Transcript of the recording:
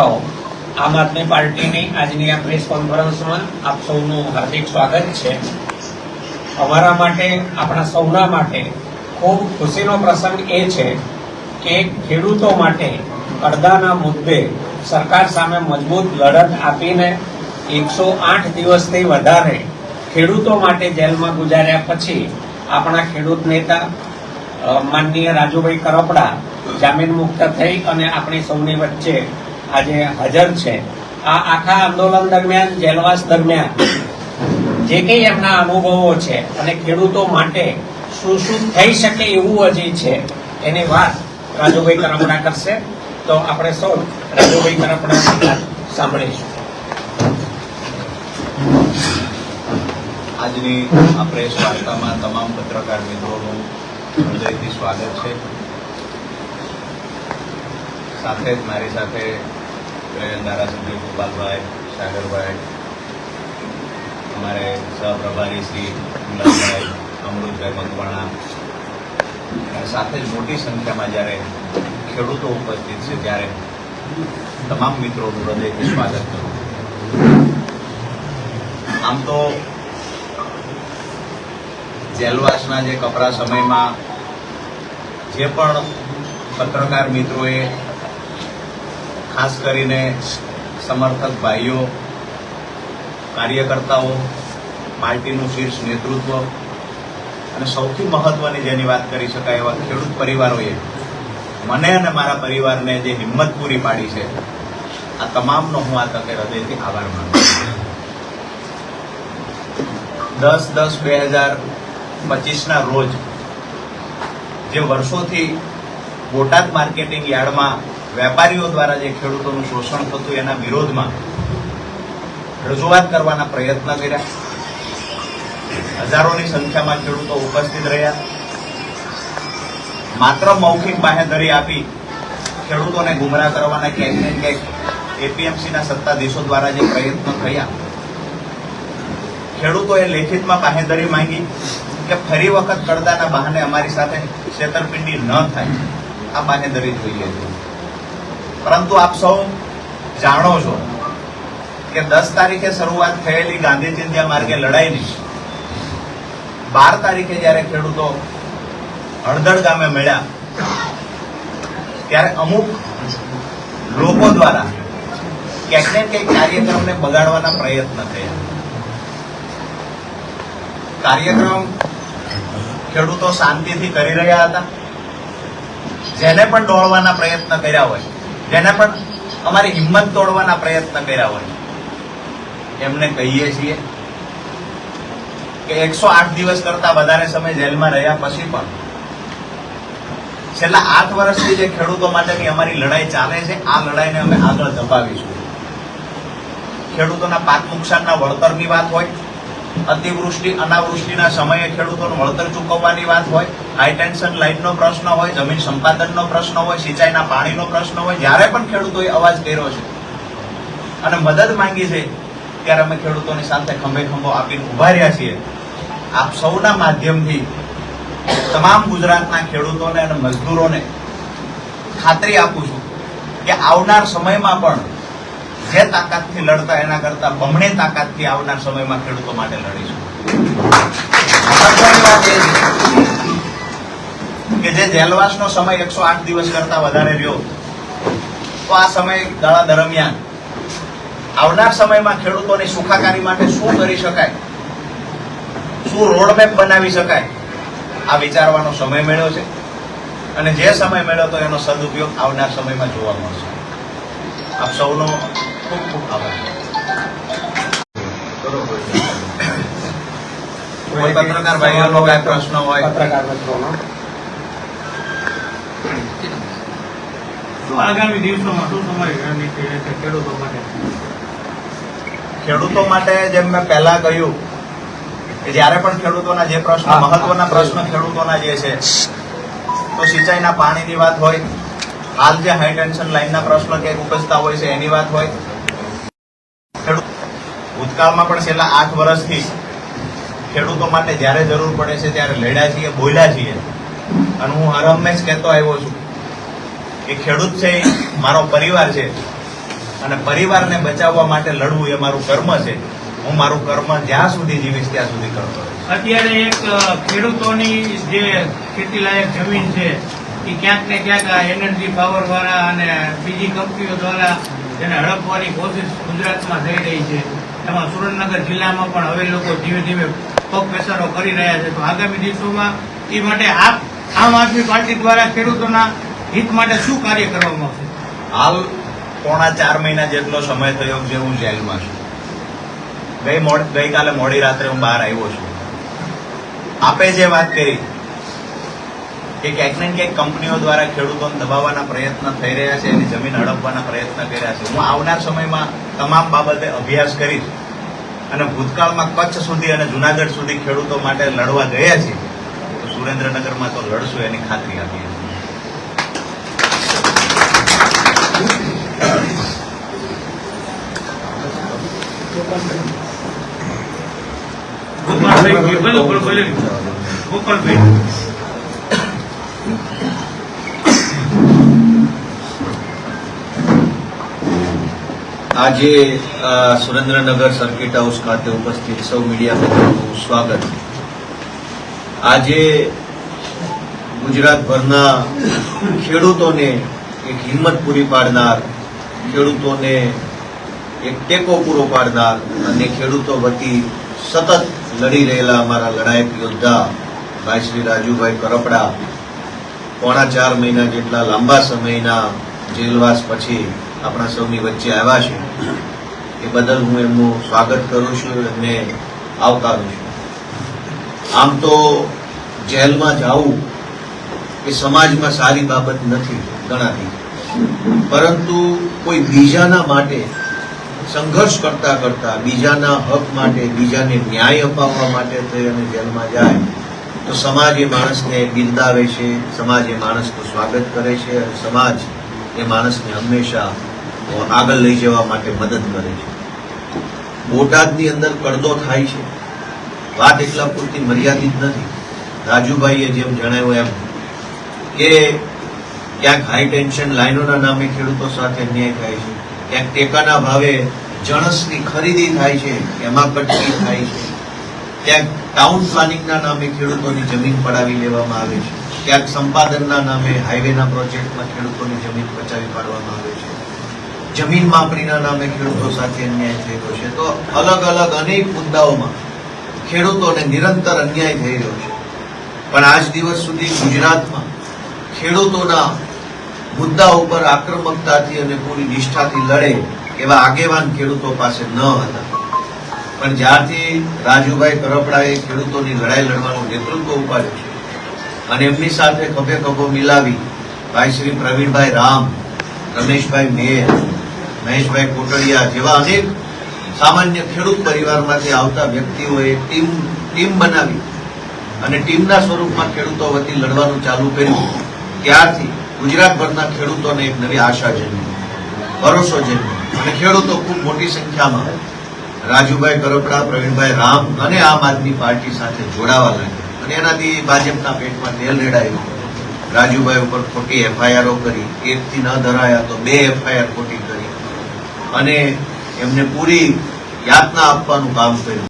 આમ આદમી પાર્ટીની આજની આ પ્રેસ કોન્ફરન્સમાં આપ સૌનું હાર્દિક સ્વાગત છે. અમારા માટે, આપણા સૌના માટે ખૂબ ખુશીનો પ્રસંગ એ છે કે ખેડૂતો માટે અડધાના મુદ્દે સરકાર સામે મજબૂત લડત આપીને એકસો આઠ દિવસથી વધારે ખેડૂતો માટે જેલમાં ગુજાર્યા પછી આપણા ખેડૂત નેતા માનનીય રાજુભાઈ કરપડા જામીન મુક્ત થઈ અને આપણી સૌની વચ્ચે આજે હાજર છે. આ આખા આંદોલન દરમિયાન, જેલવાસ દરમિયાન, જે કંઈ એમના અનુભવો છે અને ખેડૂતો માટે શું શું થઈ શકે એવું હજી છે, એની વાત રાજુભાઈ કરમણા કરશે. તો આપણે સૌ રાજુભાઈ કરમણા સાંભળીશું. આજની આ પ્રેસ વાર્તામાં તમામ પત્રકાર મિત્રોનું હૃદયથી સ્વાગત છે. સાથે જ મારી સાથે પ્રેરક ધારાસભ્ય ગોપાલભાઈ, સાગરભાઈ, અમારે સહપ્રભારી શ્રી ગુલાબભાઈ, અમૃતભાઈ મકવાણા સાથે જ મોટી સંખ્યામાં જ્યારે ખેડૂતો ઉપસ્થિત છે, ત્યારે તમામ મિત્રોનું હૃદયથી સ્વાગત કરું આમ તો જેલવાસના જે કપરા સમયમાં જે પણ પત્રકાર મિત્રોએ ખાસ કરીને સમર્થક ભાઈઓ, કાર્યકર્તાઓ, પાર્ટીનું શીર્ષ નેતૃત્વ અને સૌથી મહત્વની જેની વાત કરી શકાય એવા ખેડૂત પરિવારોએ મને અને મારા પરિવારને જે હિંમત પૂરી પાડી છે, આ તમામનો હું આ તકે હૃદયથી આભાર માનું દસ દસ બે હજાર પચીસના રોજ જે વર્ષોથી બોટાદ માર્કેટિંગ યાર્ડમાં વેપારીઓ દ્વારા જે ખેડૂતોનું શોષણ થતું એના વિરોધમાં રજૂઆત કરવાના પ્રયત્ન કર્યા. હજારોની સંખ્યામાં ખેડૂતો ઉપસ્થિત રહ્યા. માત્ર મૌખિક બાહેધરી આપી ખેડૂતોને ગુમરાહ કરવાના ક્યાંક ને ક્યાંક એપીએમસીના સત્તાધીશો દ્વારા જે પ્રયત્નો થયા. ખેડૂતોએ લેખિતમાં બાહેધરી માંગી કે ફરી વખત કડદાના બહાને અમારી સાથે છેતરપિંડી ન થાય. આ બાહેધરી જોઈએ છે. પરંતુ આપ સૌ જાણો છો કે દસ તારીખે શરૂઆત થયેલી ગાંધી ચિંધ્યા માર્ગે લડાઈની બાર તારીખે જ્યારે ખેડૂતો હળદળ ગામે મળ્યા, ત્યારે અમુક લોકો દ્વારા ક્યાંક ને કાર્યક્રમને બગાડવાના પ્રયત્ન થયા. કાર્યક્રમ ખેડૂતો શાંતિથી કરી રહ્યા હતા. જેને પણ દોડવાના પ્રયત્ન કર્યા હોય જેને પણ અમારી હિંમત તોડવાના પ્રયત્ન કર્યા હોય. એમને કહીએ છીએ કે એકસો આઠ દિવસ કરતા વધારે સમય જેલમાં રહ્યા પછી પણ છેલ્લા આઠ વર્ષથી જે ખેડૂતો માટેની અમારી લડાઈ ચાલે છે, આ લડાઈને અમે આગળ ધપાવીશું. ખેડૂતોના પાક નુકસાનના વળતરની વાત હોય અતિવૃષ્ટિ, અનાવૃષ્ટિના સમયે ખેડૂતોનું વળતર ચૂકવવાની વાત હોય હાઈ ટેન્શન લાઇનનો પ્રશ્ન હોય, જમીન સંપાદનનો પ્રશ્ન હોય, સિંચાઈના પાણીનો પ્રશ્ન હોય, જ્યારે પણ ખેડૂતોએ અવાજ કર્યો છે અને મદદ માંગી છે, ત્યારે અમે ખેડૂતોની સાથે ખંભે ખંભો આપીને ઊભા રહ્યા છીએ. આપ સૌના માધ્યમથી તમામ ગુજરાતના ખેડૂતોને અને મજદૂરોને ખાતરી આપું છું કે આવનાર સમયમાં પણ જે તાકાતથી લડતા એના કરતા બમણી તાકાતથી આવનાર સમયમાં ખેડૂતો માટે લડીશું. કે જે જેલવાસનો સમય એકસો આઠ દિવસ કરતા વધારે રહ્યો, તો આ સમય ગાળા દરમિયાન આવનાર સમયમાં ખેડૂતોની સુખાકારી માટે શું કરી શકાય? શું રોડમેપ બનાવી શકાય? આ વિચારવાનો સમય મળ્યો છે અને જે સમય મળ્યો તો એનો સદુપયોગ આવનાર સમયમાં જોવા મળશે. આપ સૌનો ખૂબ ખૂબ આભાર પત્રકાર ભાઈઓનો કાંઈ પ્રશ્ન હોય પત્રકાર મિત્રોનો આગામી દિવસોમાં શું સમય રણનીતિ રહેશે ખેડૂતો માટે. ખેડૂતો માટે જેમ મેં પહેલા કહ્યું કે જ્યારે પણ ખેડૂતોના જે પ્રશ્ન મહત્વના પ્રશ્ન ખેડૂતોના જે છે તો સિંચાઈના પાણીની વાત હોય હાલ જે હાઈ ટેન્શન લાઈનના પ્રશ્ન ક્યાંક ઉપજતા હોય છે એની વાત હોય ખેડૂત ભૂતકાળમાં પણ છેલ્લા આઠ વર્ષથી ખેડૂતો માટે જ્યારે જરૂર પડે છે ત્યારે લડ્યા છીએ, બોલ્યા છીએ. અને હું હર હંમેશ કહેતો આવ્યો છું કે ખેડૂત છે મારો પરિવાર છે અને પરિવારને બચાવવા માટે લડવું એ મારું કર્મ છે. હું મારું કર્મ જ્યાં સુધી જીવીશ ત્યાં સુધી કરતો અત્યારે એક ખેડૂતોની જે ખેતીલાયક જમીન છે, એ ક્યાંક ને ક્યાંક એનર્જી પાવર દ્વારા અને બીજી કંપનીઓ દ્વારા તેને હડપવાની કોશિશ ગુજરાતમાં થઈ રહી છે. એમાં સુરેન્દ્રનગર જિલ્લામાં પણ હવે લોકો ધીમે ધીમે પગ પેસારો કરી રહ્યા છે. તો આગામી દિવસોમાં એ માટે આપ, આમ આદમી પાર્ટી દ્વારા ખેડૂતોના હિત માટે શું કાર્ય કરવામાં આવશે? હાલ પોણા ચાર મહિના જેટલો સમય થયો જે હું જેલમાં છું. ગઈ મોડ, ગઈકાલે મોડી રાત્રે હું બહાર આવ્યો છું. આપે જે વાત કરી કે ક્યાંક ને ક્યાંક કંપનીઓ દ્વારા ખેડૂતોને દબાવવાના પ્રયત્ન થઈ રહ્યા છે, એની જમીન હડપવાના પ્રયત્ન કરી રહ્યા છે. હું આવનાર સમયમાં તમામ બાબતે અભ્યાસ કરીશ અને ભૂતકાળમાં કચ્છ સુધી અને જુનાગઢ સુધી ખેડૂતો માટે લડવા ગયા છે તો સુરેન્દ્રનગરમાં તો લડશું, એની ખાતરી આપીએ ગોપાલભાઈ ગોપાલભાઈ. આજે સુરેન્દ્રનગર સર્કિટ હાઉસ ખાતે ઉપસ્થિત સૌ મીડિયા મિત્રોનું સ્વાગત. આજે ગુજરાતભરના ખેડૂતોને એક હિંમત પૂરી પાડનાર, ખેડૂતોને એક ટેકો પૂરો પાડનાર અને ખેડૂતો વતી સતત લડી રહેલા અમારા લડાયક યોદ્ધા ભાઈ શ્રી રાજુભાઈ કરપડા. પોણા ચાર મહિના જેટલા લાંબા સમયના જેલવાસ પછી આપણા સૌની વચ્ચે આવ્યા છે. એ બદલ હું એમનું સ્વાગત કરું છું એમને આવકારું છું. આમ તો જેલમાં જવું એ સમાજમાં સારી બાબત નથી ગણાતી. પરંતુ કોઈ બીજાના માટે સંઘર્ષ કરતા કરતા, બીજાના હક માટે, બીજાને ન્યાય અપાવવા માટે થઈ અને જેલમાં જાય, તો સમાજ એ માણસને બિરદાવે છે, સમાજ એ માણસનું સ્વાગત કરે છે અને સમાજ એ માણસને હંમેશા આગળ લઈ જવા માટે મદદ કરે છે. બોટાદની અંદર પડદો થાય છે. વાત એટલા પૂરતી મર્યાદિત નથી. રાજુભાઈએ જેમ જણાવ્યું એમ કે ક્યાંક હાઈ ટેન્શન લાઈનોના નામે ખેડૂતો સાથે અન્યાય થાય છે. ક્યાંક ટેકાના ભાવે જણસની ખરીદી થાય છે. એમાં કટકી થાય છે. ક્યાંક ટાઉન પ્લાનિંગના નામે ખેડૂતોની જમીન પડાવી લેવામાં આવે છે. ક્યાંક સંપાદનના નામે હાઈવેના પ્રોજેક્ટમાં ખેડૂતોની જમીન પચાવી પાડવામાં આવે છે. જમીન માપણીના નામે ખેડૂતો સાથે અન્યાય થયેલો છે. તો અલગ અલગ અનેક મુદ્દાઓમાં ખેડૂતોને નિરંતર અન્યાય થઈ રહ્યો છે. પણ આજ દિવસ સુધી ગુજરાતમાં ખેડૂતોના મુદ્દા ઉપર આક્રમકતાથી અને પૂરી નિષ્ઠાથી લડે એવા આગેવાન ખેડૂતો પાસે ન હતા. પણ જ્યારથી રાજુભાઈ કરપડાએ ખેડૂતોની લડાઈ લડવાનું નેતૃત્વ ઉપાડ્યું છે અને એમની સાથે ખભે ખભો મિલાવી, ભાઈ શ્રી પ્રવીણભાઈ રામ, રમેશભાઈ મેર મહેશભાઈ કોટડિયા જેવા અનેક સામાન્ય ખેડૂત પરિવારમાંથી આવતા વ્યક્તિઓએ ટીમ ટીમ બનાવી અને ટીમના સ્વરૂપમાં ખેડૂતો વતી લડવાનું ચાલુ કર્યું. ત્યારથી ગુજરાતભરના ખેડૂતોને એક નવી આશા જન્મી, ભરોસો જન્મ્યો અને ખેડૂતો ખૂબ મોટી સંખ્યામાં રાજુભાઈ કરપડા, પ્રવીણભાઈ રામ અને આમ આદમી પાર્ટી સાથે જોડાવા લાગ્યા અને એનાથી ભાજપના પેટમાં તેલ રેડાયું. રાજુભાઈ ઉપર ખોટી એફઆઈઆરો કરી, એકથી ન ધરાયા તો બે એફઆઈઆર ખોટી કરી. અને એમને પૂરી યાતના આપવાનું કામ કર્યું.